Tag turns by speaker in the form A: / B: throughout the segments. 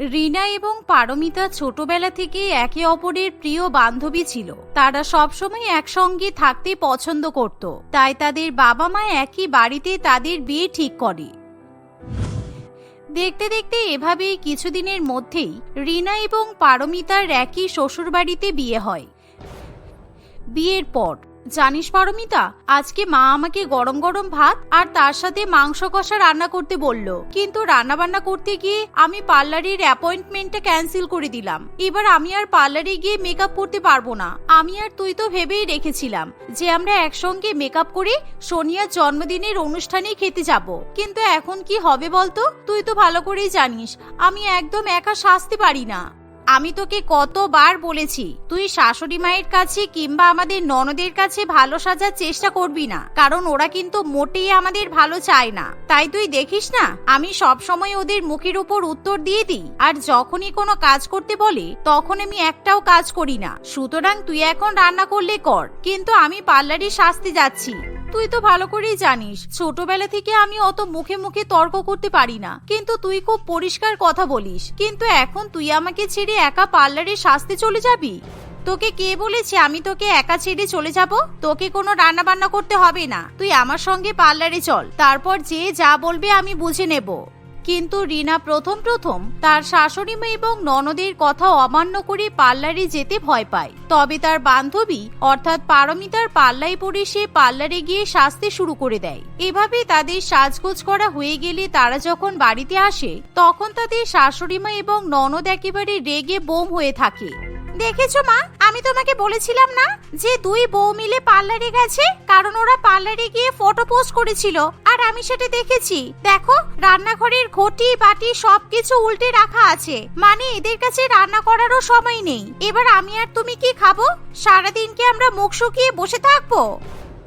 A: রিনা এবং পারমিতা ছোটবেলা থেকে একে অপরের প্রিয় বান্ধবী ছিল। তারা সবসময় একসঙ্গে থাকতে পছন্দ করত। তাই তাদের বাবা মা একই বাড়িতে তাদের বিয়ে ঠিক করে। দেখতে দেখতে এভাবেই কিছুদিনের মধ্যেই রিনা এবং পারমিতার একই শ্বশুরবাড়িতে বিয়ে হয়। বিয়ের পর জানিস পারমিতা, আজকে মা আমাকে গরম গরম ভাত আর তার সাথে মাংস কষা রান্না করতে বলল। কিন্তু রান্না বান্না করতে গিয়ে আমি পার্লারের অ্যাপয়েন্টমেন্টটা ক্যান্সেল করে দিলাম। এবার আমি আর পার্লারে গিয়ে মেকআপ করতে পারব না। আমি আর তুই তো ভেবেই রেখেছিলাম যে আমরা একসঙ্গে মেকআপ করে সোনিয়ার জন্মদিনের অনুষ্ঠানে খেতে যাব। কিন্তু এখন কি হবে বলতো? তুই তো ভালো করেই জানিস, আমি একদম একা সাজতে পারি না। আমি তোকে কতবার বলেছি, তুই শাশুড়ি মায়ের কাছে কিংবা আমাদের ননদের কাছে ভালো সাজার চেষ্টা করবি না। কারণ ওরা কিন্তু মোটেই আমাদের ভালো চায় না। তাই তুই দেখিস না, আমি সব সময় ওদের মুখের উপর উত্তর দিয়ে দিই। আর যখনই কোনো কাজ করতে বলে, তখন আমি একটাও কাজ করি না। সুতরাং তুই এখন রান্না করলে কর, কিন্তু আমি পার্লারে শাস্তি যাচ্ছি। তুই তো ভালো করেই জানিস, ছোটবেলা থেকে আমি অত মুখে মুখে তর্ক করতে পারি না। কিন্তু তুই খুব পরিষ্কার কথা বলিস, কিন্তু এখন তুই আমাকে ছেড়ে একা পার্লারে সাজতে চলে যাবি? তোকে কে বলেছে আমি তোকে একা ছেড়ে চলে যাব? তোকে কোনো রান্না বান্না করতে হবে না। তুই আমার সঙ্গে পার্লারে চল। তারপর যে যা বলবে আমি বুঝে নেব। কিন্তু রিনা প্রথম প্রথম তার শাশুড়ি মেয়ে এবং ননদের কথা অমান্য করে পার্লারে যেতে ভয় পায়। তবে তার বান্ধবী, অর্থাৎ পারমিতার পাল্লাই পড়ে সে পার্লারে গিয়ে সাজতে শুরু করে দেয়। এভাবে তাদের সাজগোজ করা হয়ে গেলে তারা যখন বাড়িতে আসে, তখন তাদের শাশুড়ি মা এবং ননদ একেবারে রেগে বোম হয়ে থাকে। দেখেছ মা? আমি তোমাকে বলেছিলাম না যে দুই বউ মিলে পার্লারে গেছে? কারণ ওরা পার্লারে গিয়ে ফটো পোস্ট করেছিল। আর আমি সেটা দেখেছি। দেখো, রান্নাঘরের ঘটি, বাটি সবকিছু উল্টে রাখা আছে। মানে এদের কাছে রান্না করারও সময় নেই। এবার আমি আর তুমি কি খাব? সারাদিন কি আমরা মুখ শুকিয়ে বসে থাকব?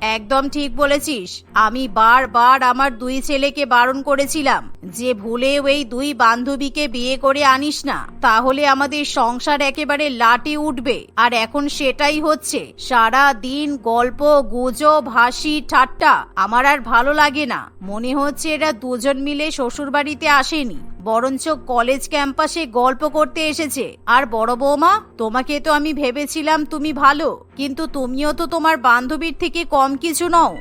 A: একদম ঠিক বলেছিস। আমি বারবার আমার দুই ছেলেকে বারণ করেছিলাম যে ভুলেও এই দুই বান্ধবীকে বিয়ে করে আনিস না। তাহলে আমাদের সংসার একেবারে লাটে উঠবে। আর এখন সেটাই হচ্ছে, সারা দিন গল্প, গুজব, হাসি, ঠাট্টা আমার আর ভালো লাগে না। মনে হচ্ছে এরা দুজন মিলে শ্বশুরবাড়িতে আসেনি। বরঞ্চ কলেজ ক্যাম্পাসে গল্প করতে এসেছে। আর বড় বৌমা, তোমাকে তো আমি ভেবেছিলাম তুমি ভালো, কিন্তু তুমিও তো তোমার বান্ধবীর থেকে কম কিছু নও।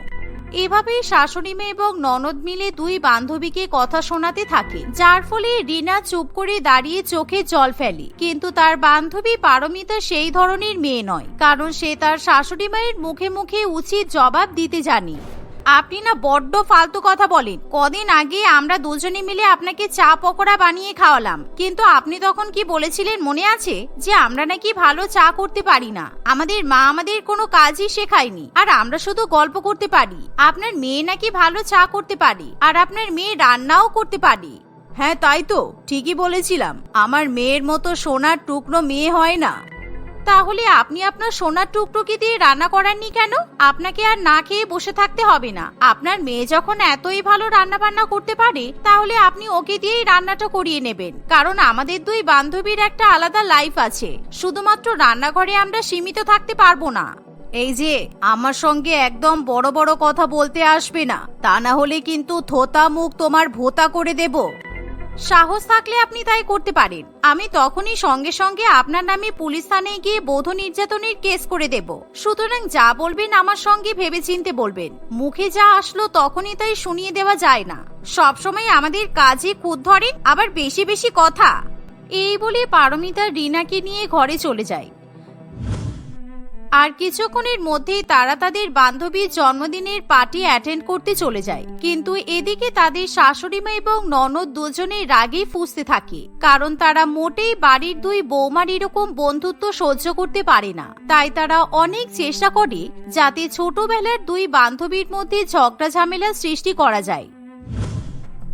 A: এভাবেই শাশুড়ি মেয়ে এবং ননদ মিলে দুই বান্ধবীকে কথা শোনাতে থাকে, যার ফলে রিনা চুপ করে দাঁড়িয়ে চোখে জল ফেলে। কিন্তু তার বান্ধবী পারমিতা সেই ধরনের মেয়ে নয়, কারণ সে তার শাশুড়ি মায়ের মুখে মুখে উচিত জবাব দিতে জানে। আপনি না বড্ড ফালতু কথা বলেন। কদিন আগে আমরা দুজনে মিলে আপনাকে চা পকোড়া বানিয়ে খাওয়ালাম। কিন্তু আপনি তখন কি বলেছিলেন মনে আছে? যে আমরা নাকি ভালো চা করতে পারি না। আমাদের মা আমাদের কোনো কাজই শেখায়নি। আর আমরা শুধু গল্প করতে পারি। আপনার মেয়ে নাকি ভালো চা করতে পারে। আর আপনার মেয়ে রান্নাও করতে পারে। হ্যাঁ তাই তো। ঠিকই বলেছিলাম। আমার মেয়ের মতো সোনার টুকরো মেয়ে হয় না। তাহলে আপনি আপনার সোনার টুকটুকি দিয়ে রান্না করাননি কেন? আপনাকে আর না খেয়ে বসে থাকতে হবে না। আপনার মেয়ে যখন এতই ভালো রান্না বান্না করতে পারে, তাহলে আপনি ওকে দিয়েই রান্নাটা করিয়ে নেবেন। কারণ আমাদের দুই বান্ধবীর একটা আলাদা লাইফ আছে। শুধুমাত্র রান্নাঘরে আমরা সীমিত থাকতে পারব না। এই যে, আমার সঙ্গে একদম বড় বড় কথা বলতে আসবে না। তা না হলে কিন্তু থোতা মুখ তোমার ভোতা করে দেবো। সাহস থাকলে আপনি তাই করতে পারেন। আমি তখনই সঙ্গে সঙ্গে আপনার নামে পুলিশ থানায় গিয়ে বৌধ নির্যাতনের কেস করে দেব। সুতরাং যা বলবেন আমার সঙ্গে ভেবে চিনতে বলবেন। মুখে যা আসলো তখনই তাই শুনিয়ে দেওয়া যায় না। সবসময় আমাদের কাজে খুদ ধরেন, আবার বেশি বেশি কথা। এই বলে পারমিতা রিনাকে নিয়ে ঘরে চলে যায়। আর কিছুক্ষণের মধ্যেই তারা তাদের বান্ধবীর জন্মদিনের পার্টি অ্যাটেন্ড করতে চলে যায়। কিন্তু এদিকে তাদের শাশুড়িমা এবং ননদ দুজনে রাগেই ফুসতে থাকে। কারণ তারা মোটেই বাড়ির দুই বৌমার এরকম বন্ধুত্ব সহ্য করতে পারে না। তাই তারা অনেক চেষ্টা করে যাতে ছোটবেলার দুই বান্ধবীর মধ্যে ঝগড়া ঝামেলা সৃষ্টি করা যায়।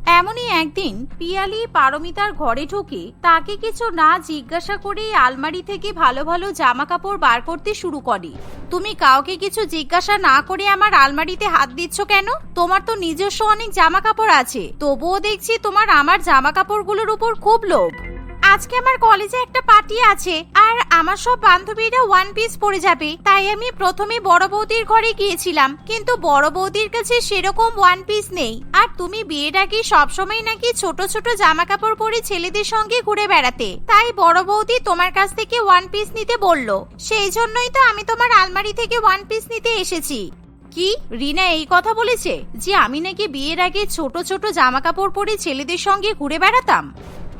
A: এমনই একদিন পিয়ালি পারমিতার ঘরে ঢুকে তাকে কিছু না জিজ্ঞাসা করেই আলমারি থেকে ভালো ভালো জামা কাপড় বার করতে শুরু করে। তুমি কাউকে কিছু জিজ্ঞাসা না করে আমার আলমারিতে হাত দিচ্ছ কেন? তোমার তো নিজস্ব অনেক জামা কাপড় আছে। তবুও দেখছি তোমার আমার জামা কাপড়গুলোর উপর খুব লোভ। আজকে আমার কলেজে একটা পার্টি আছে, আর আমার সব বান্ধবীরা ওয়ান পিস পরে যাবে। তাই আমি প্রথমে বড় বৌদির ঘরে গিয়েছিলাম, কিন্তু বড় বৌদির কাছে সেরকম ওয়ান পিস নেই। আর তুমি বিয়ের আগে সবসময় নাকি ছোট ছোট জামা কাপড় পরে ছেলেদের সঙ্গে ঘুরে বেড়াতে। তাই বড় বৌদি তোমার কাছ থেকে ওয়ান পিস নিতে বলল। সেই জন্যই তো আমি তোমার আলমারি থেকে ওয়ান পিস নিতে এসেছি। কি? রিনা এই কথা বলেছে? যে আমি নাকি বিয়ের আগে ছোট ছোট জামা কাপড় পরে ছেলেদের সঙ্গে ঘুরে বেড়াতাম?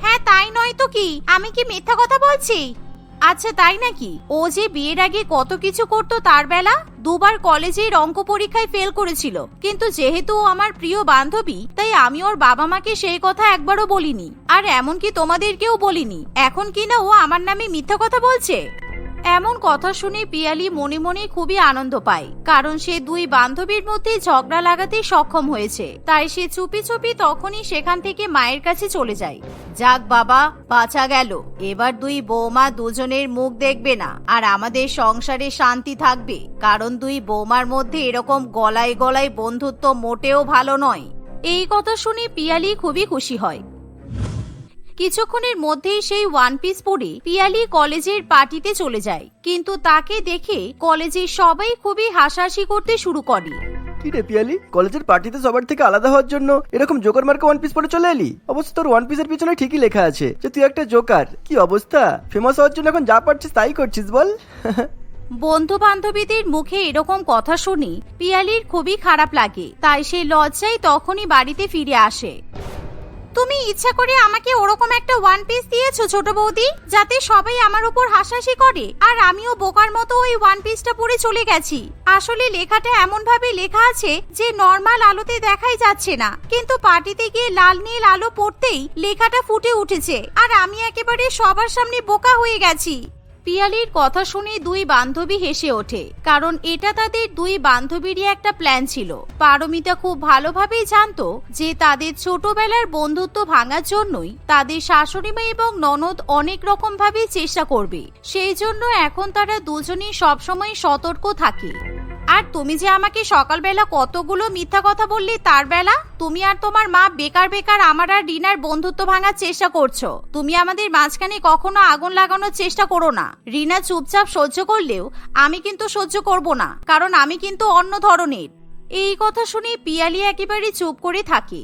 A: হ্যাঁ তাই নয় তো কি? আমি কি মিথ্যা কথা বলছি? আচ্ছা তাই নাকি? ও যে বিয়ের আগে কত কিছু করতো তার বেলা, দুবার কলেজের অঙ্ক পরীক্ষায় ফেল করেছিল। কিন্তু যেহেতু ও আমার প্রিয় বান্ধবী, তাই আমি ওর বাবা মাকে সেই কথা একবারও বলিনি। আর এমনকি তোমাদেরকেও বলিনি। এখন কি না ও আমার নামে মিথ্যা কথা বলছে? এমন কথা শুনে পিয়ালি মনে মনে খুবই আনন্দ পায়, কারণ সে দুই বান্ধবীর মধ্যে ঝগড়া লাগাতে সক্ষম হয়েছে। তাই সে চুপি চুপি তখনই সেখান থেকে মায়ের কাছে চলে যায়। যাক বাবা, বাঁচা গেল। এবার দুই বৌমা দুজনের মুখ দেখবে না, আর আমাদের সংসারে শান্তি থাকবে, কারণ দুই বৌমার মধ্যে এরকম গলায় গলায় বন্ধুত্ব মোটেও ভালো নয়। এই কথা শুনে পিয়ালি খুবই খুশি হয়। কিছুক্ষণের মধ্যেই সেই ওয়ান পিস পরে পিয়ালি কলেজের পার্টিতে চলে যায়। কিন্তু তাকে দেখে কলেজের সবাই খুবই হাসাহাসি করতে শুরু করে।
B: কি রে পিয়ালি? কলেজের পার্টিতে সবার থেকে আলাদা হওয়ার জন্য এরকম জোকার মার্কা ওয়ান পিস পরে চলে এলি? অবশ্য তোর ওয়ান পিসের পিছনে ঠিকই লেখা আছে যে তুই একটা জোকার কি অবস্থা? ফেমাস হওয়ার জন্য এখন যা পারছিস তাই করছিস বল।
A: বন্ধু বান্ধবীদের মুখে এরকম কথা শুনি পিয়ালির খুবই খারাপ লাগে। তাই সে লজ্জায় তখনই বাড়িতে ফিরে আসে। তুমি ইচ্ছা করে আমাকে ওরকম একটা ওয়ান পিস দিয়েছ ছোট বৌদি, যাতে সবাই আমার উপর হাসাহাসি করে। আর আমিও বোকার মতো ওই ওয়ান পিসটা পরে চলে গেছি। আসলে লেখাটা এমন ভাবে লেখা আছে যে নর্মাল আলোতে দেখাই যাচ্ছে না। কিন্তু পার্টিতে গিয়ে লাল নীল আলো পড়তেই লেখাটা ফুটে উঠেছে। আর আমি একেবারে সবার সামনে বোকা হয়ে গেছি। পিয়ালির কথা শুনে দুই বান্ধবী হেসে ওঠে, কারণ এটা তাদের দুই বান্ধবীরই একটা প্ল্যান ছিল। পারমিতা খুব ভালোভাবেই জানত যে তাদের ছোটবেলার বন্ধুত্ব ভাঙার জন্যই তাদের শাশুড়িমা এবং ননদ অনেক রকম ভাবে চেষ্টা করবে। সেই জন্য এখন তারা দুজনেই সবসময় সতর্ক থাকে। আর তুমি যে আমাকে সকালবেলা কতগুলো মিথ্যা কথা বললি তার বেলা, তুমি আর তোমার মা বেকার বেকার আমার আর রিনার বন্ধুত্ব ভাঙার চেষ্টা করছ। তুমি আমাদের মাঝখানে কখনো আগুন লাগানোর চেষ্টা করো না। রিনা চুপচাপ সহ্য করলেও আমি কিন্তু সহ্য করব না, কারণ আমি কিন্তু অন্য ধরনের। এই কথা শুনে পিয়ালি একেবারে চুপ করে থাকে।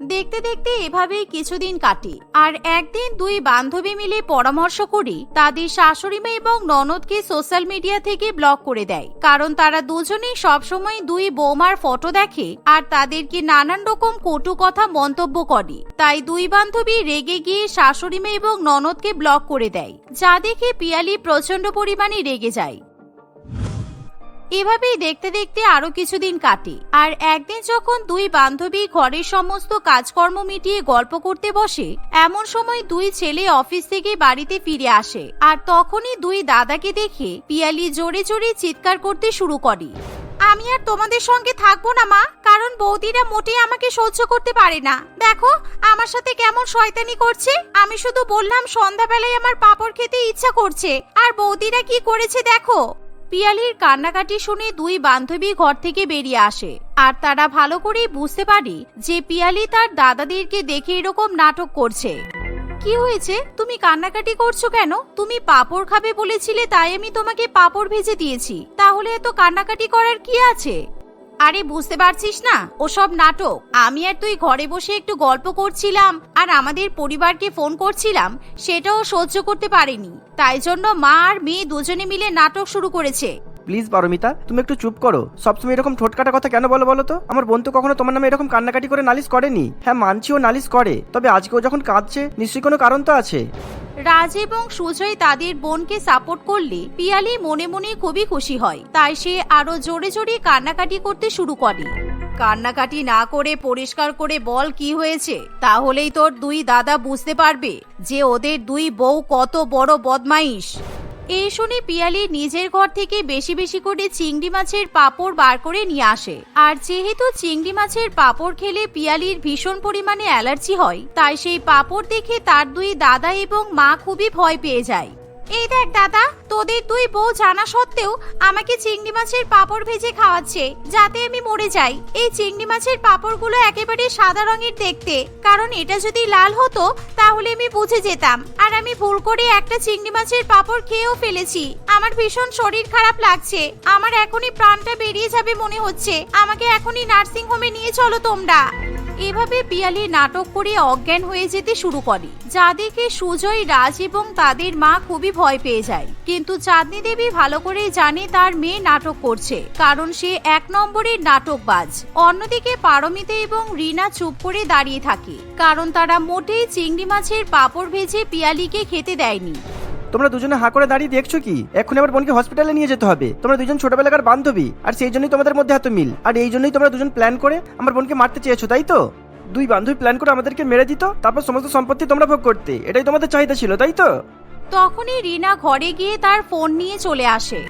A: দেখতে দেখতে এভাবেই কিছুদিন কাটে। আর একদিন দুই বান্ধবী মিলে পরামর্শ করে, তাদের শাশুড়ি শাশুড়িমা এবং ননদকে সোশ্যাল মিডিয়া থেকে ব্লক করে দেয়। কারণ তারা দুজনেই সবসময় দুই বৌমার ফটো দেখে আর তাদেরকে নানান রকম কটু কথা মন্তব্য করে। তাই দুই বান্ধবী রেগে গিয়ে শাশুড়ি শাশুড়িমা এবং ননদকে ব্লক করে দেয়, যা দেখে পিয়ালি প্রচণ্ড পরিমাণে রেগে যায়। এভাবেই দেখতে দেখতে আরও কিছুদিন কাটে। আর একদিন যখন দুই বান্ধবী ঘরের সমস্ত কাজকর্ম মিটিয়ে গল্প করতে বসে, এমন সময় দুই ছেলে অফিস থেকে বাড়িতে ফিরে আসে আর তখনই দুই দাদাকে দেখে পিয়ালি জোরে জোরে চিৎকার করতে শুরু করে। আমি আর তোমাদের সঙ্গে থাকব না, মা, কারণ বৌদিরা মোটেই আমাকে সহ্য করতে পারে না। দেখো, আমার সাথে কেমন শয়তানি করছে। আমি শুধু বললাম সন্ধ্যাবেলায় আমার পাপড় খেতে ইচ্ছা করছে। আর বৌদিরা কি করেছে, দেখো। পিয়ালির কান্নাকাটি শুনে দুই বান্ধবী ঘর থেকে বেরিয়ে আসে। আর তারা ভালো করেই বুঝতে পারি যে পিয়ালি তার দাদাদেরকে দেখে এরকম নাটক করছে। কি হয়েছে? তুমি কান্নাকাটি করছ কেন? তুমি পাপড় খাবে বলেছিলে, তাই আমি তোমাকে পাপড় ভেজে দিয়েছি। তাহলে এত কান্নাকাটি করার কি আছে? আরে বুঝতে পারছিস না, ওসব নাটক। আমি আর তুই ঘরে বসে একটু গল্প করছিলাম, আর আমাদের পরিবারকে ফোন করছিলাম, সেটাও সহ্য করতে পারেনি। তাই জন্য মা আর মেয়ে দুজনে মিলে নাটক শুরু করেছে।
B: প্লিজ পারমিতা, তুমি একটু চুপ করো। সবসময় এরকম ঠোটকাটা কথা কেন বলো বলো তো? আমার বোন তো কখনো তোমার নামে এরকম কান্নাকাটি করে নালিশ করেনি? হ্যাঁ মানছি ও নালিশ করে। তবে আজকেও যখন কাঁদছে, নিশ্চয়ই কোনো কারণ তো আছে।
A: রাজ এবং সুজয় তাদের বোনকে সাপোর্ট করলে পিয়ালি মনে মনে খুবই খুশি হয়। তাই সে আরও জোরে জোরে কান্নাকাটি করতে শুরু করে। কান্নাকাটি না করে পরিষ্কার করে বল কি হয়েছে? তাহলেই তোর দুই দাদা বুঝতে পারবে যে ওদের দুই বউ কত বড় বদমাইশ। এই শুনে পিয়ালি নিজের ঘর থেকে বেশি বেশি করে চিংড়ি মাছের পাপড় বার করে নিয়ে আসে। আর যেহেতু চিংড়ি মাছের পাপড় খেলে পিয়ালির ভীষণ পরিমাণে অ্যালার্জি হয়, তাই সেই পাপড় দেখে তার দুই দাদা এবং মা খুবই ভয় পেয়ে যায়। এই দেখ দাদা, তোদের দুই বউ জানা সত্ত্বেও আমাকে চিংড়ি মাছের পাপড় ভেজে খাওয়াচ্ছে, যাতে আমি মরে যাই। এই চিংড়ি মাছের পাপড়গুলো একেবারে সাদা রঙের দেখতে। কারণ এটা যদি লাল হতো, তাহলে আমি বুঝে যেতাম। আর আমি ভুল করে একটা চিংড়ি মাছের পাপড় খেয়েও ফেলেছি। আমার ভীষণ শরীর খারাপ লাগছে। আমার এখনই প্রাণটা বেরিয়ে যাবে মনে হচ্ছে। আমাকে এখনই নার্সিং হোমে নিয়ে চলো তোমরা। এভাবে পিয়ালি নাটক করে অজ্ঞান হয়ে যেতে শুরু করে, যা দেখে সুজয়, রাজ এবং তাদের মা খুবই ভয় পেয়ে যায়। কিন্তু চাঁদনি দেবী ভালো করে জানে তার মেয়ে নাটক করছে, কারণ সে এক নম্বরের নাটকবাজ। অন্যদিকে পারমিতা এবং রিনা চুপ করে দাঁড়িয়ে থাকে, কারণ তারা মোটেই চিংড়ি মাছের পাপড় ভেজে পিয়ালিকে খেতে দেয়নি।
B: তোমরা দুজনে হা করে দাঁড়িয়ে দেখছ কি? এখন আমার বোনকে হসপিটালে নিয়ে যেতে হবে। তোমরা দুজন ছোটবেলাকার বান্ধবী, আর সেই জন্যই তোমাদের মধ্যে এত মিল। আর এই জন্যই তোমরা দুজন প্ল্যান করে আমার বোনকে মারতে চেয়েছো, তাই তো? দুই বান্ধবী প্ল্যান করে আমাদেরকে মেরে দিত, তারপর সমস্ত সম্পত্তি তোমরা ভোগ করতে। এটাই তোমাদের চাহিদা ছিল, তাই তো?
A: তখনই রিনা ঘরে গিয়ে তার ফোন নিয়ে চলে আসে।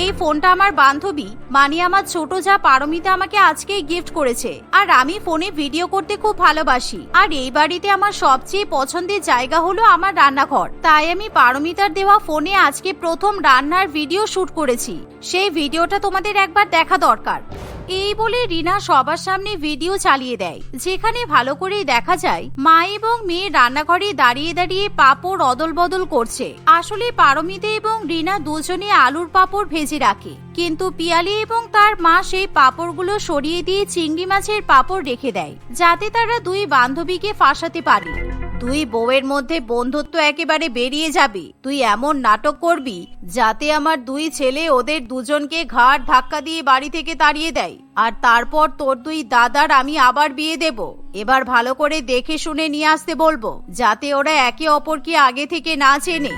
A: এই ফোনটা আমার বান্ধবী। মানে আমার ছোট যা পারমিতা আমাকে আজকেই গিফট করেছে। আর আমি ফোনে ভিডিও করতে খুব ভালোবাসি। আর এই বাড়িতে আমার সবচেয়ে পছন্দের জায়গা হলো আমার রান্নাঘর। তাই আমি পারমিতার দেওয়া ফোনে আজকে প্রথম রান্নার ভিডিও শুট করেছি। সেই ভিডিওটা তোমাদের একবার দেখা দরকার। এই বলে রিনা সবার সামনে ভিডিও চালিয়ে দেয়। যেখানে ভালো করেই দেখা যায়, মা এবং মেয়ে রান্নাঘরে দাঁড়িয়ে দাঁড়িয়ে পাপড় অদল বদল করছে। আসলে পারমিতা এবং রিনা দুজনে আলুর পাপড় ভেজে রাখে। কিন্তু পিয়ালি এবং তার মা সেই পাপড়গুলো সরিয়ে দিয়ে চিংড়ি মাছের পাপড় রেখে দেয়, যাতে তারা দুই বান্ধবীকে ফাঁসাতে পারে। দুই বউয়ের মধ্যে বন্ধুত্ব একেবারে বেরিয়ে যাবে। তুই এমন নাটক করবি, যাতে আমার দুই ছেলে ওদের দুজনকে ঘাট ধাক্কা দিয়ে বাড়ি থেকে তাড়িয়ে দেয়। আর তারপর তোর দুই দাদার আমি আবার বিয়ে দেব। এবার ভালো করে দেখে শুনে নিয়ে আসতে বলব, যাতে ওরা একে অপরকে আগে থেকে না চেনে।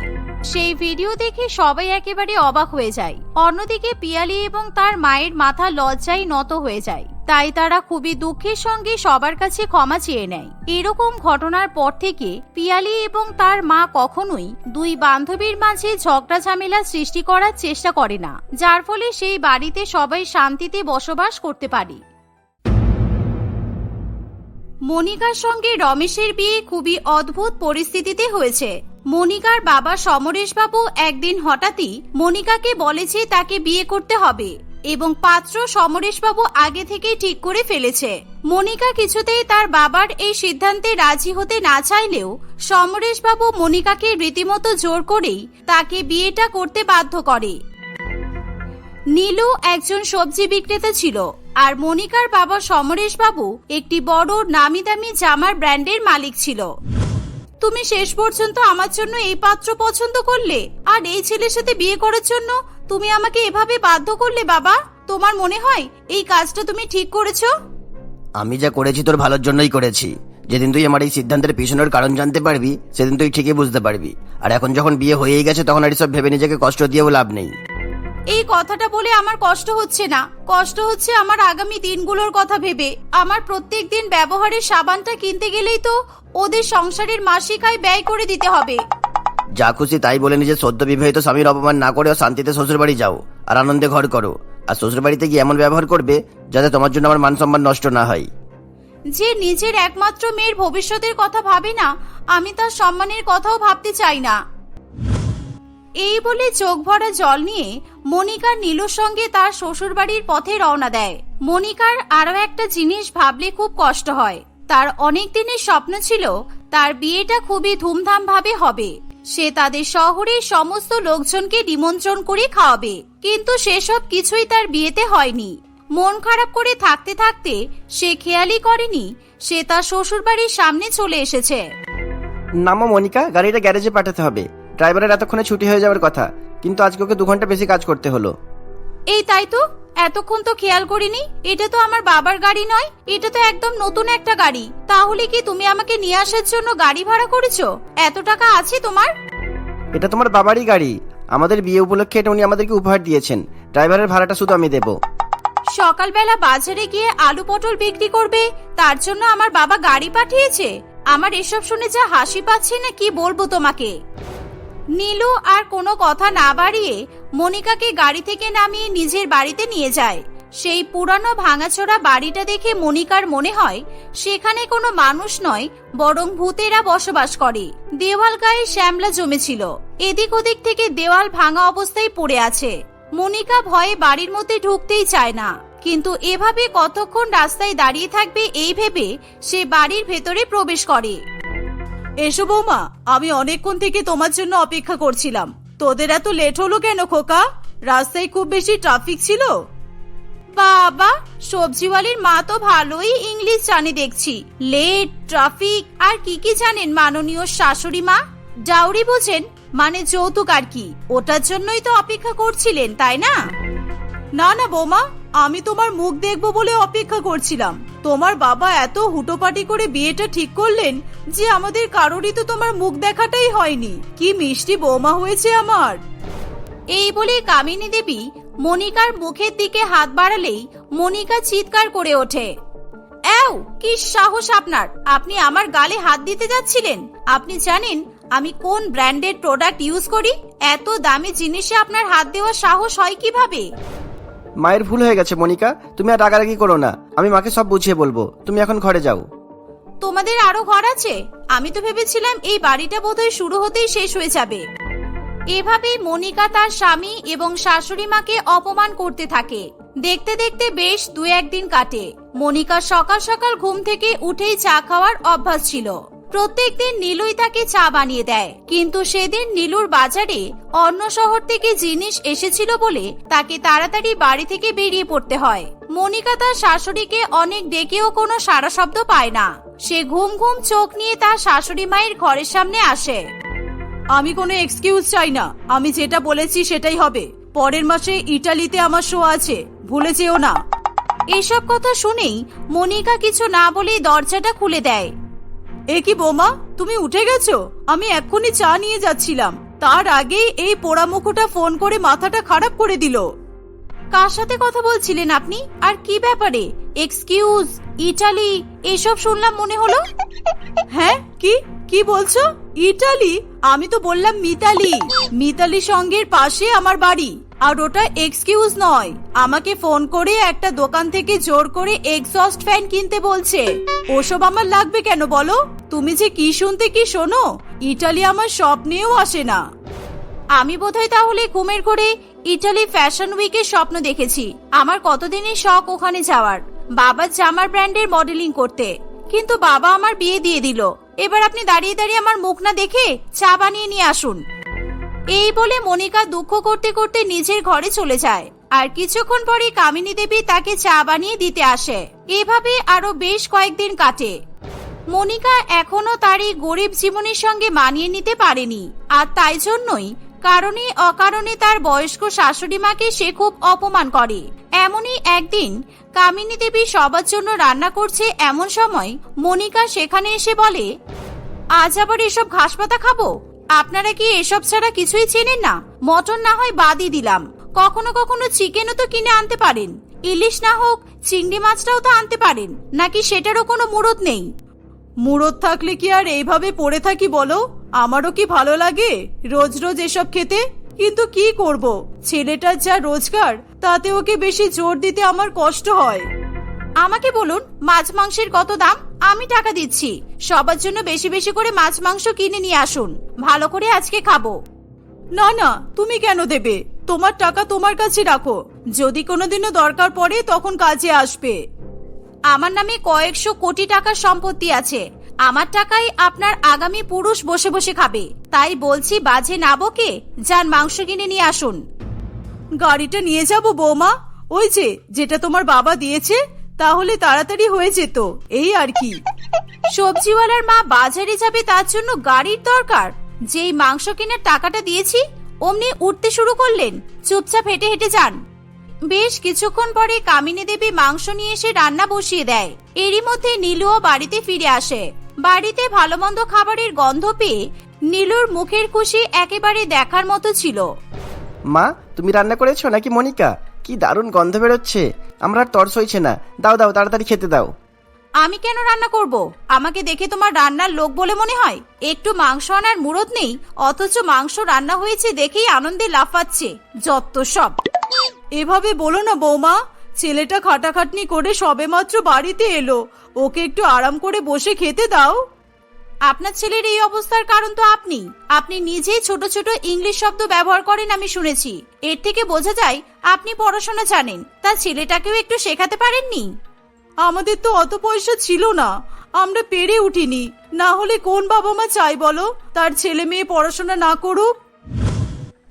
A: সেই ভিডিও দেখে সবাই একেবারে অবাক হয়ে যায়। অন্যদিকে পিয়ালি এবং তার মায়ের মাথা লজ্জায় নত হয়ে যায়। তাই তারা খুবই দুঃখের সঙ্গে সবার কাছে ক্ষমা চেয়ে নেয়। এরকম ঘটনার পর থেকে পিয়ালি এবং তার মা কখনোই দুই বান্ধবীর মাঝে ঝগড়া ঝামেলা সৃষ্টি করার চেষ্টা করে না, যার ফলে সেই বাড়িতে সবাই শান্তিতে বসবাস করতে পারে। মনিকার সঙ্গে রমেশের বিয়ে খুবই অদ্ভুত পরিস্থিতিতে হয়েছে। মনিকার বাবা সমরেশবাবু একদিন হঠাৎই মনিকাকে বলেছে তাকে বিয়ে করতে হবে এবং পাত্র সমরেশবাবু আগে থেকেই ঠিক করে ফেলেছে। মনিকা কিছুতেই তার বাবার এই সিদ্ধান্তে রাজি হতে না চাইলেও সমরেশবাবু মনিকাকে রীতিমতো জোর করেই তাকে বিয়েটা করতে বাধ্য করে। নীলু একজন সবজি বিক্রেতা ছিল আর মনিকার বাবা সমরেশ বাবু একটি বড় নামি দামি জামার ব্র্যান্ডের মালিক ছিল। তুমি শেষ পর্যন্ত আমার জন্য এই পাত্র পছন্দ করলে? আর এই ছেলের সাথে বিয়ে করার জন্য তুমি আমাকে এভাবে বাধ্য করলে বাবা? তোমার মনে হয় এই কাজটা তুমি ঠিক করেছ?
C: আমি যা করেছি তোর ভালোর জন্যই করেছি। যেদিন তুই আমার এই সিদ্ধান্তের পিছনের কারণ জানতে পারবি, সেদিন তুই ঠিকই বুঝতে পারবি। আর এখন যখন বিয়ে হয়েই গেছে, তখন আর এসব ভেবে নিজেকে কষ্ট দিয়েও লাভ নেই।
A: এই কথাটা বলে আমার কষ্ট হচ্ছে না। কষ্ট হচ্ছে আমার আগামী দিনগুলোর কথা ভেবে। আমার প্রত্যেক দিন ব্যবহারের সাবানটা কিনতে গেলেই তো ওদের সংসারের মাসিক আয় ব্যয় করে দিতে হবে।
C: যা খুশি তাই বলে নিজের সদ্য বিবাহিত স্বামীর অপমান না করেও শান্তিতে শ্বশুরবাড়ি যাও আর আনন্দে ঘর করো। আর শ্বশুরবাড়িতে গিয়ে এমন ব্যবহার করবে যাতে তোমার জন্য আমার মান সম্মান নষ্ট না হয়।
A: যে নিজের একমাত্র মেয়ের ভবিষ্যতের কথা ভাবে না আমি তার সম্মানের কথাও ভাবতে চাই না। এই বলে চোখ ভরা জল নিয়ে মনিকা নীলুর সঙ্গে তার শ্বশুরবাড়ির পথে রওনা দেয়। মনিকার আরও একটা জিনিস ভাবলে খুব কষ্ট হয়। তার অনেক দিনের স্বপ্ন ছিল তার বিয়েটা খুবই ধুমধাম ভাবে হবে। সে তাদের শহরের সমস্ত লোকজনকে নিমন্ত্রণ করে খাওয়াবে। কিন্তু সেসব কিছুই তার বিয়েতে হয়নি। মন খারাপ করে থাকতে থাকতে সে খেয়ালই করেনি, সে তার শ্বশুরবাড়ির সামনে চলে এসেছে।
B: নামো মনিকা, গাড়িটা গ্যারেজে পাঠাতে হবে। ড্রাইভারের এতক্ষণে ছুটি হয়ে যাওয়ার কথা কিন্তু আজকে ওকে দু ঘণ্টা বেশি কাজ করতে হলো।
A: এই তাই তো এতক্ষণ তো খেয়াল করিনি এটা তো আমার বাবার গাড়ি নয় এটা তো একদম নতুন একটা গাড়ি তাহলে কি তুমি আমাকে নিয়ে আসার জন্য গাড়ি ভাড়া করেছ? এত টাকা আছে তোমার?
B: এটা তোমার বাবারই গাড়ি আমাদের বিয়ে উপলক্ষে এটা উনি আমাদেরকে উপহার দিয়েছেন ড্রাইভারের ভাড়াটা শুধু আমি দেবো।
A: সকালবেলা বাজারে গিয়ে আলু পটল বিক্রি করবে তার জন্য আমার বাবা গাড়ি পাঠিয়েছে আমার এসব শুনে যা হাসি পাচ্ছে না কি বলব তোমাকে? নীলু আর কোনো কথা না বাড়িয়ে মনিকাকে গাড়ি থেকে নামিয়ে নিজের বাড়িতে নিয়ে যায়। সেই পুরানো ভাঙাচোরা বাড়িটা দেখে মনিকার মনে হয়, সেখানে কোনো মানুষ নয়, বরং ভূতেরা বসবাস করে। দেওয়াল গায়ে শ্যামলা জমেছিল। এদিক ওদিক থেকে দেওয়াল ভাঙা অবস্থায় পড়ে আছে। মনিকা ভয়ে বাড়ির মধ্যে ঢুকতেই চায় না। কিন্তু এভাবে কতক্ষণ রাস্তায় দাঁড়িয়ে থাকবে এই ভেবে সে বাড়ির ভেতরে প্রবেশ করে। এসো বৌমা, আমি অনেকক্ষণ থেকে তোমার জন্য অপেক্ষা করছিলাম। তোদের এত লেট হলো কেন খোকা? রাস্তায় খুব বেশি ট্রাফিক ছিল? বাবা সবজিওয়ালির মা তো ভালোই ইংলিশ জানে দেখছি। লেট ট্রাফিক আর কি কি জানেন মাননীয় শাশুড়ি মা? ডাউরি বোঝেন মানে যৌতুক আর কি। ওটার জন্যই তো অপেক্ষা করছিলেন, তাই না? না না, বৌমা, আমি তোমার মুখ দেখব বলে অপেক্ষা করছিলাম। তোমার বাবা এত হুটোপাটি করে বিয়েটা ঠিক করলেন যে আমাদের কারোরই তো তোমার মুখ দেখাটাই হয়নি। কি মিষ্টি বৌমা হয়েছে আমার। এই বলে কামিনী দেবী মনিকার মুখের দিকে হাত বাড়ালেই মনিকা চিৎকার করে ওঠে। এও, কি সাহস আপনার! আপনি আমার গালে হাত দিতে যাচ্ছিলেন। আপনি জানেন আমি কোন ব্র্যান্ডের প্রোডাক্ট ইউজ করি? এত দামি জিনিসে আপনার হাত দেওয়ার সাহস হয় কীভাবে?
B: মায়ের ভুল হয়ে গেছে, মনিকা। তুমি আর রাগারাগি করো না। আমি মাকে সব বুঝিয়ে বলব। তুমি এখন ঘরে যাও।
A: তোমাদের আরও ঘর আছে? আমি তো ভেবেছিলাম এই বাড়িটা বোধহয় শুরু হতেই শেষ হয়ে যাবে। এভাবে মনিকা তার স্বামী এবং শাশুড়ি মাকে অপমান করতে থাকে। দেখতে দেখতে বেশ দু একদিন কাটে। মনিকা সকাল সকাল ঘুম থেকে উঠেই চা খাওয়ার অভ্যাস ছিল। প্রত্যেকদিন নীলুই তাকে চা বানিয়ে দেয়। কিন্তু সেদিন নীলুর বাজারে অন্য শহর থেকে জিনিস এসেছিল বলে তাকে তাড়াতাড়ি বাড়ি থেকে বেরিয়ে পড়তে হয়। মনিকা তার শাশুড়িকে অনেক ডেকেও কোনো সারা শব্দ পায় না। সে ঘুম ঘুম চোখ নিয়ে তার শাশুড়ি মায়ের ঘরের সামনে আসে। আমি কোনো এক্সকিউজ চাই না। আমি যেটা বলেছি সেটাই হবে। পরের মাসে ইটালিতে আমার শো আছে। ভুলে যেও না। এসব কথা শুনেই মনিকা কিছু না বলেই দরজাটা খুলে দেয়। এ কি বোমা, তুমি উঠে গেছো? আমি এক্ষুনি চা নিয়ে যাচ্ছিলাম। তার আগেই এই পোড়ামুখোটা ফোন করে মাথাটা খারাপ করে দিল। কার সাথে কথা বলছিলেন আপনি? আর কি ব্যাপারে? এক্সকিউজ, ইটালি, এসব শুনলাম মনে হলো? হ্যাঁ কি? কি বলছো? ইটালি? আমি তো বললাম মিতালি। মিতালি সঙ্গের পাশে আমার বাড়ি। আর ওটা এক্সকিউজ নয়। আমাকে ফোন করে একটা দোকান থেকে জোর করে এক্সস্ট ফ্যান কিনতে বলছে। ওসব আমার লাগবে কেন বলো? তুমি যে কি শুনতে কি শোনো? ইটালি আমার স্বপ্নেও আসে না। আমি বোধহয় তাহলে ঘুমের ঘরে ইটালি ফ্যাশন উইকের স্বপ্ন দেখেছি। আমার কতদিনের শখ ওখানে যাওয়ার? বাবার জামার ব্র্যান্ডের মডেলিং করতে। কিন্তু বাবা আমার বিয়ে দিয়ে দিল। এবার আপনি দাঁড়িয়ে দাঁড়িয়ে আমার মুখ না দেখে চা বানিয়ে নিয়ে আসুন। এই বলে মনিকা দুঃখ করতে করতে নিজের ঘরে চলে যায়। আর কিছুক্ষণ পরে কামিনী দেবী তাকে চা বানিয়ে দিতে আসে। এভাবে আরও বেশ কয়েকদিন কাটে। মনিকা এখনও তার এই গরিব জীবনের সঙ্গে মানিয়ে নিতে পারেনি। আর তাই জন্যই কারণে অকারণে তার বয়স্ক শাশুড়ি মাকে সে খুব অপমান করে। এমনই একদিন কামিনী দেবী সবার জন্য রান্না করছে এমন সময় মনিকা সেখানে এসে বলে, আজ আবার এসব ঘাস পাতা খাব? আপনারা কি এসব ছাড়া কিছুই চেনেন না? মটন না হয় বাদই দিলাম। কখনো কখনো চিকেনও তো কিনে আনতে পারেন। ইলিশ না হোক, চিংড়ি মাছটাও তো আনতে পারেন। নাকি সেটারও কোনো মুরত নেই? মুরত থাকলে কি আর এইভাবে পড়ে থাকি বলো? আমারও কি ভালো লাগে রোজ রোজ এসব খেতে? কিন্তু কি করব? ছেলেটার যা রোজগার, তাতে ওকে বেশি জোর দিতে আমার কষ্ট হয়। আমাকে বলুন, মাছ মাংসের কত দাম? আমি টাকা দিচ্ছি। সবার জন্য বেশি বেশি করে মাছ মাংস কিনে নিয়ে আসুন। ভালো করে আজকে খাব। না না, তুমি কেন দেবে? তোমার টাকা তোমার কাছে রাখো। যদি কোনোদিনও দরকার পড়ে, তখন কাজে আসবে। আমার নামে কয়েকশো কোটি টাকার সম্পত্তি আছে। আমার টাকায় আপনার আগামী পুরুষ বসে বসে খাবে। তাই বলছি, বাজে না বকে? যান, মাংস কিনে নিয়ে আসুন। গাড়িটা নিয়ে যাব, বৌমা। ওই যে, যেটা তোমার বাবা দিয়েছে তাহলে তাড়াতাড়ি হয়ে যেত। এই আর কি। সবজিওয়ালার মা বাজারে যাবে তার জন্য গাড়ির দরকার। যেই মাংস কেনার টাকাটা দিয়েছি, অমনি উঠতে শুরু করলেন। চুপচাপ হেঁটে হেঁটে যান। বেশ কিছুক্ষণ পরে কামিনী দেবী মাংস নিয়ে এসে রান্না বসিয়ে দেয়। এরই মধ্যে নীলুও বাড়িতে ফিরে আসে। বাড়িতে ভালো মন্দ খাবারের গন্ধ পেয়ে নীলুর মুখের খুশি একেবারে দেখার মতো ছিল।
B: মা, তুমি রান্না করেছ নাকি মনিকা? কি দারুণ গন্ধ বেরোচ্ছে। আমরা আর তর সইছে না। দাও দাও, তাড়াতাড়ি খেতে দাও।
A: আমি কেন রান্না করব? আমাকে দেখে তোমার রান্নার লোক বলে মনে হয়? একটু মাংস আনার মুরত নেই, অথচ মাংস রান্না হয়েছে দেখেই আনন্দে লাফাচ্ছে যত সব। এভাবে বলো না বৌমা, ছেলেটা খাটাখাটনি করে সবেমাত্র বাড়িতে এলো। ওকে একটু আরাম করে বসে খেতে দাও। আপনার ছেলের এই অবস্থার কারণ তো আপনি। আপনি নিজেই ছোট ছোট ইংলিশ শব্দ ব্যবহার করেন আমি শুনেছি। এর থেকে বোঝা যায়, আপনি পড়াশোনা জানেন। তা ছেলেটাকেও একটু শেখাতে পারেননি? আমাদের তো অত পয়সা ছিল না। আমরা পেরে উঠিনি। না হলে কোন বাবা মা চাই বলো? তার ছেলে মেয়ে পড়াশোনা না করুক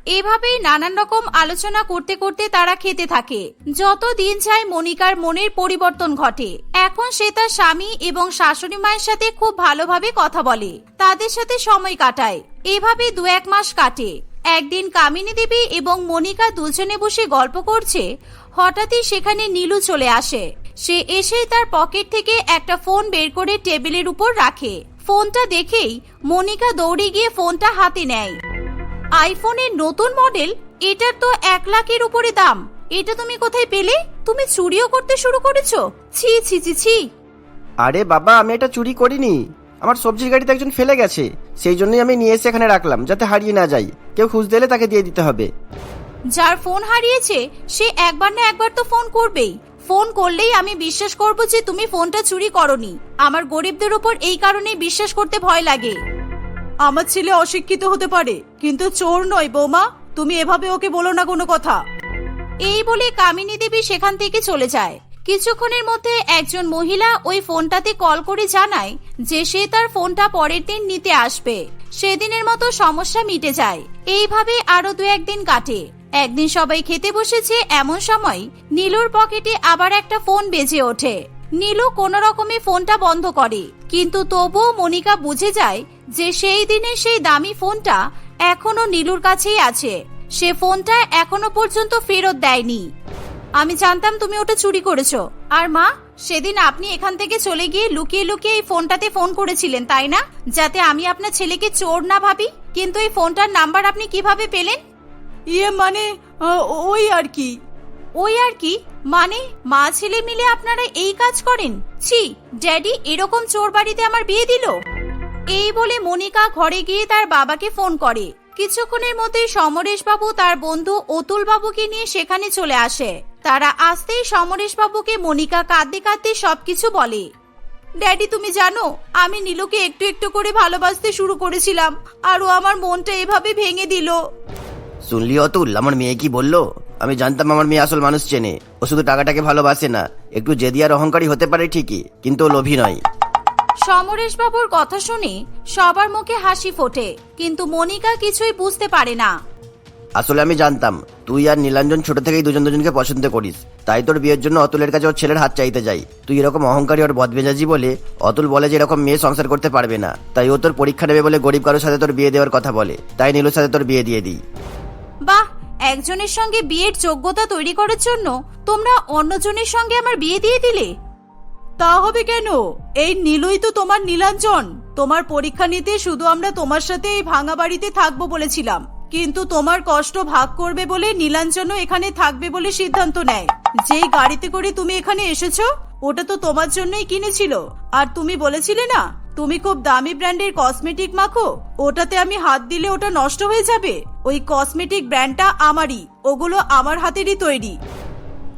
A: এভাবেই নানান রকম আলোচনা করতে করতে তারা খেতে থাকে। যত দিন যায় মনিকার মনের পরিবর্তন ঘটে। এখন সে তার স্বামী এবং শাশুড়ি মায়ের সাথে খুব ভালোভাবে কথা বলে। তাদের সাথে সময় কাটায়। এভাবে দু এক মাস কাটে। একদিন কামিনী দেবী এবং মনিকা দুজনে বসে গল্প করছে। হঠাৎই সেখানে নীলু চলে আসে। সে এসেই তার পকেট থেকে একটা ফোন বের করে টেবিলের উপর রাখে। ফোনটা দেখেই মনিকা দৌড়ে গিয়ে ফোনটা হাতে নেয়। আইফোনের নতুন মডেল এটার তো এক লাখের উপরে দাম। এটা তুমি কোথায় পেলে? তুমি চুরিও করতে শুরু করেছ। ছি ছি ছি ছি।
B: আরে বাবা আমি এটা চুরি করিনি। আমার সবজির গাড়িতে একজন ফেলে গেছে। সেই জন্যই আমি নিয়ে এসে এখানে রাখলাম যাতে হারিয়ে না যায় কেউ খুঁজতে এলে তাকে দিয়ে দিতে হবে।
A: যার ফোন হারিয়েছে সে একবার না একবার তো ফোন করবেই। ফোন করলেই আমি বিশ্বাস করব যে তুমি ফোনটা চুরি করনি। আমার গরিবদের উপর এই কারণেই বিশ্বাস করতে ভয় লাগে। আমার ছেলে অশিক্ষিত হতে পারে, কিন্তু চোর নয়, বৌমা। তুমি এভাবে ওকে বলো না কোনো কথা। এই বলে কামিনী দেবী সেখান থেকে চলে যায়। কিছুক্ষণের মধ্যে একজন মহিলা ওই ফোনটাতে কল করে জানায় যে সে তার ফোনটা পরের দিন নিতে আসবে। সেদিনের মতো সমস্যা মিটে যায়। এইভাবে আরও দু একদিন কাটে। একদিন সবাই খেতে বসেছে এমন সময় নীলুর পকেটে আবার একটা ফোন বেজে ওঠে। নীলু কোনো রকমে ফোনটা বন্ধ করে, কিন্তু তবুও মনিকা বুঝে যায় যে সেই দিনে সেই দামি ফোনটা এখনও নীলুর কাছেই আছে। সে ফোনটা এখনও পর্যন্ত ফেরত দেয়নি। আমি জানতাম তুমি ওটা চুরি করেছ। আর মা সেদিন আপনি এখান থেকে চলে গিয়ে লুকিয়ে লুকিয়ে এই ফোনটাতে ফোন করেছিলেন তাই না? যাতে আমি আপনার ছেলেকে চোর না ভাবি। কিন্তু এই ফোনটার নাম্বার আপনি কীভাবে পেলেন? ইয়ে মানে ওই আর কি। ওই আর কি? মানে মা ছেলে মিলে আপনারা এই কাজ করেন? ছি ড্যাডি এরকম চোর বাড়িতে আমার বিয়ে দিল? এই বলে মনিকা ঘরে গিয়ে তার বাবাকে ফোন করে। কিছুক্ষণের মধ্যেই সমরেশ বাবু তার বন্ধু অতুল বাবুকে নিয়ে সেখানে চলে আসে। তারা আসতেই সমরেশ বাবুকে মনিকা কাঁদতে কাঁদতে সবকিছু বলে। ড্যাডি, তুমি জানো, আমি নীলুকে একটু একটু করে ভালোবাসতে শুরু করেছিলাম, আর ও আমার মনটা এভাবে ভেঙে দিল।
C: শুনলি অতুল, আমার মেয়ে কি বলল? আমি জানতাম আমার মেয়ে আসল মানুষ চেনে। ও শুধু টাকাটাকে ভালোবাসে না, একটু জেদি আর অহংকারী হতে পারে ঠিকই, কিন্তু লোভী নয়।
A: সমরেশ বাবুর কথা শুনে সবার মুখে হাসি ফোটে কিন্তু মনিকা কিছুই বুঝতে পারে না।
C: আসলে আমি জানতাম তুই আর নীলাঞ্জন ছোট থেকেই দুজন দুজনকে পছন্দ করিস তাই তোর বিয়ের জন্য অতুলের কাছে ওর ছেলের হাত চাইতে যাই। তুই এরকম অহংকারী ওর বদমেজাজি বলে অতুল বলে যে এরকম মেয়ে সংসার করতে পারবে না তাই ও তোর পরীক্ষা নেবে বলে গরিব কারোর সাথে তোর বিয়ে দেওয়ার কথা বলে তাই নীলুর সাথে তোর বিয়ে দিয়ে দিই।
A: বাহ একজনের সঙ্গে বিয়ের যোগ্যতা তৈরি করার জন্য তোমরা অন্যজনের সঙ্গে আমার বিয়ে দিয়ে দিলে? তা হবে কেন? এই নীলই তো তোমার নীলাঞ্জন। তোমার পরীক্ষা নিতে শুধু আমরা তোমার সাথে এই ভাঙা বাড়িতে থাকব বলেছিলাম। কিন্তু তোমার কষ্ট ভাগ করবে বলে নীলাঞ্জনও এখানে থাকবে বলে সিদ্ধান্ত নেয়। যেই গাড়িতে করে তুমি এখানে এসেছ, ওটা তো তোমার জন্যই কিনেছিল। আর তুমি বলেছিলে না, তুমি খুব দামি ব্র্যান্ডের কসমেটিক মাখো, ওটাতে আমি হাত দিলে ওটা নষ্ট হয়ে যাবে। ওই কসমেটিক ব্র্যান্ডটা আমারই, ওগুলো আমার হাতেরই তৈরি।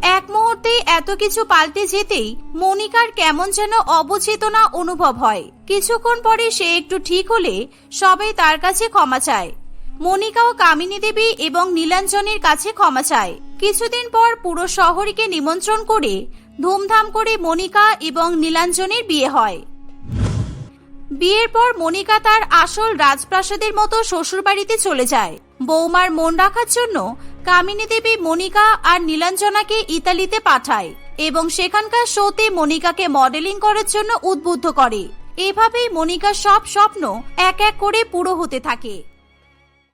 A: এক মুহূর্তে এত কিছু পাল্টে যেতেই মনিকার কেমন যেন অবচেতনা অনুভব হয়। কিছুক্ষণ পরে সে একটু ঠিক হলে সবাই তার কাছে ক্ষমা চায়। মনিকা ও কামিনী দেবী এবং নীলাঞ্জনের কাছে ক্ষমা চায়। কিছুদিন পর পুরো শহরকে নিমন্ত্রণ করে ধুমধাম করে মনিকা এবং নীলাঞ্জনের বিয়ে হয়। বিয়ের পর মনিকা তার আসল রাজপ্রাসাদের মতো শ্বশুরবাড়িতে চলে যায়। বৌমার মন রাখার জন্য কামিনী দেবী মনিকা আর নীলাঞ্জনাকে ইতালিতে পাঠায় এবং সেখানকার শোতে মনিকাকে মডেলিং করার জন্য উদ্বুদ্ধ করে। এভাবেই মনিকার সব স্বপ্ন এক এক করে পুরো হতে থাকে।